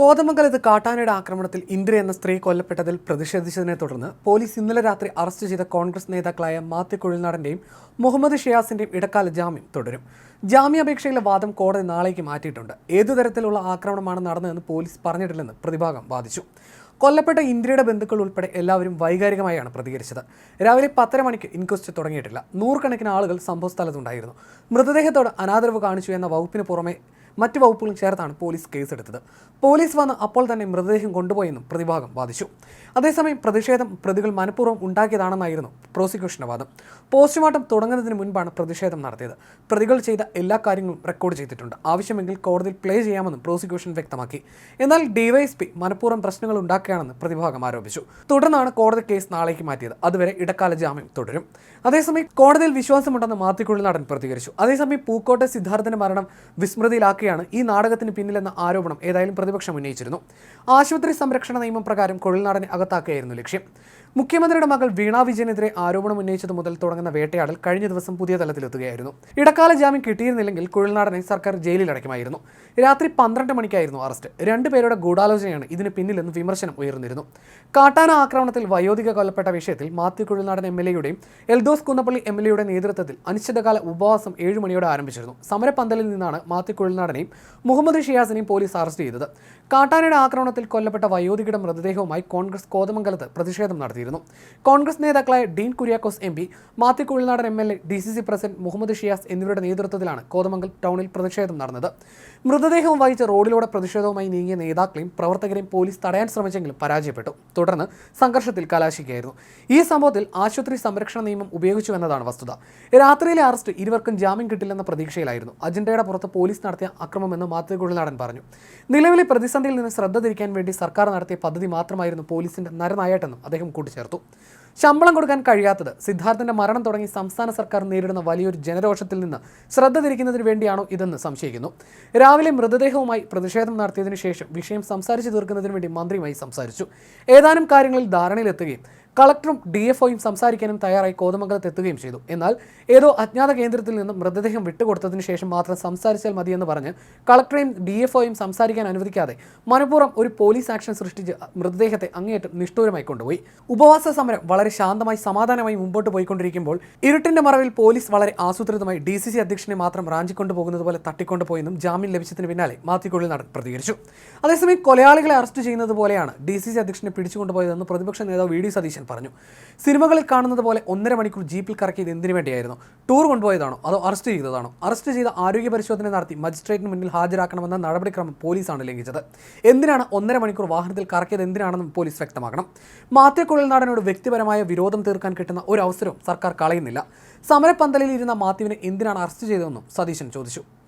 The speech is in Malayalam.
കോതമംഗലത്ത് കാട്ടാനയുടെ ആക്രമണത്തിൽ ഇന്ദിര എന്ന സ്ത്രീ കൊല്ലപ്പെട്ടതിൽ പ്രതിഷേധിച്ചതിനെ തുടർന്ന് പോലീസ് ഇന്നലെ രാത്രി അറസ്റ്റ് ചെയ്ത കോൺഗ്രസ് നേതാക്കളായ മാത്യു കുഴിൽനാടന്റെയും മുഹമ്മദ് ഷിയാസിന്റെയും ഇടക്കാല ജാമ്യം തുടരും. ജാമ്യാപേക്ഷയിലെ വാദം കോടതി നാളേക്ക് മാറ്റിയിട്ടുണ്ട്. ഏതു തരത്തിലുള്ള ആക്രമണമാണ് നടന്നതെന്ന് പോലീസ് പറഞ്ഞിട്ടില്ലെന്ന് പ്രതിഭാഗം വാദിച്ചു. കൊല്ലപ്പെട്ട ഇന്ദ്രയുടെ ബന്ധുക്കൾ ഉൾപ്പെടെ എല്ലാവരും വൈകാരികമായാണ് പ്രതികരിച്ചത്. രാവിലെ പത്തര മണിക്ക് ഇൻക്വസ്റ്റ് തുടങ്ങിയിട്ടില്ല. നൂറുകണക്കിന് ആളുകൾ സംഭവസ്ഥലത്തുണ്ടായിരുന്നു. മൃതദേഹത്തോട് അനാദരവ് കാണിച്ചു എന്ന വകുപ്പിന് പുറമെ മറ്റ് വകുപ്പുകളും ചേർത്താണ് പോലീസ് കേസെടുത്തത്. പോലീസ് വന്ന് അപ്പോൾ തന്നെ മൃതദേഹം കൊണ്ടുപോയെന്നും പ്രതിഭാഗം വാദിച്ചു. അതേസമയം പ്രതിഷേധം പ്രതികൾ മനഃപൂർവം ഉണ്ടാക്കിയതാണെന്നായിരുന്നു പ്രോസിക്യൂഷന്റെ വാദം. പോസ്റ്റ്മോർട്ടം തുടങ്ങുന്നതിന് മുൻപാണ് പ്രതിഷേധം നടത്തിയത്. പ്രതികൾ ചെയ്ത എല്ലാ കാര്യങ്ങളും റെക്കോർഡ് ചെയ്തിട്ടുണ്ട്. ആവശ്യമെങ്കിൽ കോടതിയിൽ പ്ലേ ചെയ്യാമെന്നും പ്രോസിക്യൂഷൻ വ്യക്തമാക്കി. എന്നാൽ ഡിവൈഎസ്പി മനഃപൂർവം പ്രശ്നങ്ങൾ ഉണ്ടാക്കുകയാണെന്ന് പ്രതിഭാഗം ആരോപിച്ചു. തുടർന്നാണ് കോടതി കേസ് നാളേക്ക് മാറ്റിയത്. അതുവരെ ഇടക്കാല ജാമ്യം തുടരും. അതേസമയം കോടതിയിൽ വിശ്വാസമുണ്ടെന്ന് മാത്തിക്കുള്ളിൽ നടൻ പ്രതികരിച്ചു. അതേസമയം പൂക്കോട്ടെ സിദ്ധാർത്ഥന്റെ മരണം വിസ്മൃതിയിലാക്കുകയാണ് ഈ നാടകത്തിന് പിന്നിലെന്ന ആരോപണം ഏതായാലും പ്രതിപക്ഷം ഉന്നയിച്ചിരുന്നു. ആശുപത്രി സംരക്ഷണ നിയമം പ്രകാരം കൊഴിൽനാടനെ അകത്താക്കുകയായിരുന്നു ലക്ഷ്യം. മുഖ്യമന്ത്രിയുടെ മകൾ വീണ വിജയനെതിരെ ആരോപണം ഉന്നയിച്ചത് മുതൽ തുടങ്ങുന്ന വേട്ടയാടൽ കഴിഞ്ഞ ദിവസം പുതിയ തലത്തിലെത്തുകയായിരുന്നു. ഇടക്കാല ജാമ്യം കിട്ടിയിരുന്നില്ലെങ്കിൽ കുഴൽനാടനെ സർക്കാർ ജയിലിൽ അടയ്ക്കുമായിരുന്നു രാത്രി പന്ത്രണ്ട് മണിക്കായിരുന്നു അറസ്റ്റ്. രണ്ടുപേരുടെ ഗൂഢാലോചനയാണ് ഇതിന് പിന്നിലെന്ന് വിമർശനം ഉയർന്നിരുന്നു. കാട്ടാന ആക്രമണത്തിൽ വയോധിക കൊല്ലപ്പെട്ട വിഷയത്തിൽ മാത്യു കുഴൽനാടൻ എം എൽ എയുടെയും എൽദോസ് കുന്നപ്പള്ളി എം എൽ എയുടെ നേതൃത്വത്തിൽ അനിശ്ചിതകാല ഉപവാസം ഏഴ് മണിയോടെ ആരംഭിച്ചിരുന്നു. സമരപന്തലിൽ നിന്നാണ് മാത്യു കുഴൽനാടനെയും മുഹമ്മദ് ഷിയാസിനെയും പോലീസ് അറസ്റ്റ് ചെയ്തത്. കാട്ടാനയുടെ ആക്രമണത്തിൽ കൊല്ലപ്പെട്ട വയോധികയുടെ മൃതദേഹവുമായി കോൺഗ്രസ് കോതമംഗലത്ത് പ്രതിഷേധം നടത്തിയിരുന്നു കോൺഗ്രസ് നേതാക്കളായ Dean Kuriakose M P Mathew Kuzhinadan M L A D C C president Muhammad Shiyas എന്നിവരുടെ നേതൃത്വത്തിലാണ് കോതമംഗൽ ടൗണിൽ പ്രതിഷേധം നടന്നത്. മൃതദേഹം വഹിച്ച് റോഡിലൂടെ പ്രതിഷേധവുമായി നീങ്ങിയ നേതാക്കളെയും പ്രവർത്തകരെയും പോലീസ് തടയാൻ ശ്രമിച്ചെങ്കിലും പരാജയപ്പെട്ടു. തുടർന്ന് സംഘർഷത്തിൽ കലാശിക്കുകയായിരുന്നു ഈ സംഭവത്തിൽ ആശുപത്രി സംരക്ഷണ നിയമം ഉപയോഗിച്ചു എന്നതാണ് വസ്തുത. രാത്രിയിലെ അറസ്റ്റ് ഇരുവർക്കും ജാമ്യം കിട്ടില്ലെന്ന പ്രതീക്ഷയിലായിരുന്നു. അജണ്ടയുടെ പുറത്ത് പോലീസ് നടത്തിയ അക്രമമെന്ന് മാത്യു പറഞ്ഞു. നിലവിലെ പ്രതിസന്ധിയിൽ നിന്ന് ശ്രദ്ധ തിരിക്കാൻ വേണ്ടി സർക്കാർ നടത്തിയ പദ്ധതി മാത്രമായിരുന്നു പോലീസിന്റെ നരനായട്ടെന്നും അദ്ദേഹം കൂട്ടിച്ചേർത്തു ശമ്പളം കൊടുക്കാൻ കഴിയാത്തത് സിദ്ധാർത്ഥന്റെ മരണം തുടങ്ങി സംസ്ഥാന സർക്കാർ നേരിടുന്ന വലിയൊരു ജനരോഷത്തിൽ നിന്ന് ശ്രദ്ധ തിരിക്കുന്നതിന് വേണ്ടിയാണോ ഇതെന്ന് സംശയിക്കുന്നു. രാവിലെ മൃതദേഹവുമായി പ്രതിഷേധം നടത്തിയതിനു ശേഷം വിഷയം സംസാരിച്ചു തീർക്കുന്നതിന് വേണ്ടി മന്ത്രിയുമായി സംസാരിച്ചു. ഏതാനും കാര്യങ്ങളിൽ ധാരണയിലെത്തുകയും കളക്ടറും ഡി എഫ് സംസാരിക്കാനും തയ്യാറായി കോതമംഗലത്ത് എത്തുകയും ചെയ്തു. എന്നാൽ ഏതോ അജ്ഞാത കേന്ദ്രത്തിൽ നിന്നും മൃതദേഹം വിട്ടുകൊടുത്തതിന് ശേഷം മാത്രം സംസാരിച്ചാൽ മതിയെന്ന് പറഞ്ഞ് കളക്ടറെയും ഡി എഫ് സംസാരിക്കാൻ അനുവദിക്കാതെ മനഃപൂർവം ഒരു പോലീസ് ആക്ഷൻ സൃഷ്ടിച്ച് മൃതദേഹത്തെ അങ്ങേയറ്റം നിഷ്ഠൂരമായി കൊണ്ടുപോയി. ഉപവാസ സമരം വളരെ ശാന്തമായി സമാധാനമായി മുമ്പോട്ട് പോയിക്കൊണ്ടിരിക്കുമ്പോൾ ഇരുട്ടിന്റെ മറവിൽ പോലീസ് വളരെ ആസൂത്രിതമായി ഡി സി സി അധ്യക്ഷനെ മാത്രം റാഞ്ചിക്കൊണ്ടു പോകുന്നത് പോലെ തട്ടിക്കൊണ്ടുപോയെന്നും ജാമ്യം ലഭിച്ചതിന് പിന്നാലെ മാത്തിക്കുള്ളിൽ നടൻ പ്രതികരിച്ചു. അതേസമയം കൊലയാളികളെ അറസ്റ്റ് ചെയ്യുന്നത് പോലെയാണ് ഡി സി സി അധ്യക്ഷനെ പിടിച്ചുകൊണ്ടുപോയതെന്ന് പ്രതിപക്ഷ നേതാവ് വി ഡി സതീശൻ പറഞ്ഞു. സിനിമകളിൽ കാണുന്നത് പോലെ ഒന്നര മണിക്കൂർ ജീപ്പിൽ കറക്കിയത് എന്തിനു വേണ്ടിയായിരുന്നു? ടൂർ കൊണ്ടുപോയതാണോ? അതോ അറസ്റ്റ് ചെയ്തതാണോ? അറസ്റ്റ് ചെയ്ത ആരോഗ്യ പരിശോധന നടത്തി മജിസ്ട്രേറ്റിന് മുന്നിൽ ഹാജരാക്കണമെന്ന നടപടിക്രമം പോലീസാണ് ലംഘിച്ചത്. എന്തിനാണ് ഒന്നര മണിക്കൂർ വാഹനത്തിൽ കറക്കിയത് എന്തിനാണെന്നും പോലീസ് വ്യക്തമാക്കണം. മാത്യു കുഴൽനാടനോട് വ്യക്തിപരമായ വിരോധം തീർക്കാൻ കിട്ടുന്ന ഒരു അവസരവും സർക്കാർ കളയുന്നില്ല. സമരപ്പന്തലിൽ ഇരുന്ന മാത്യുവിനെ എന്തിനാണ് അറസ്റ്റ് ചെയ്തതെന്നും സതീശൻ ചോദിച്ചു.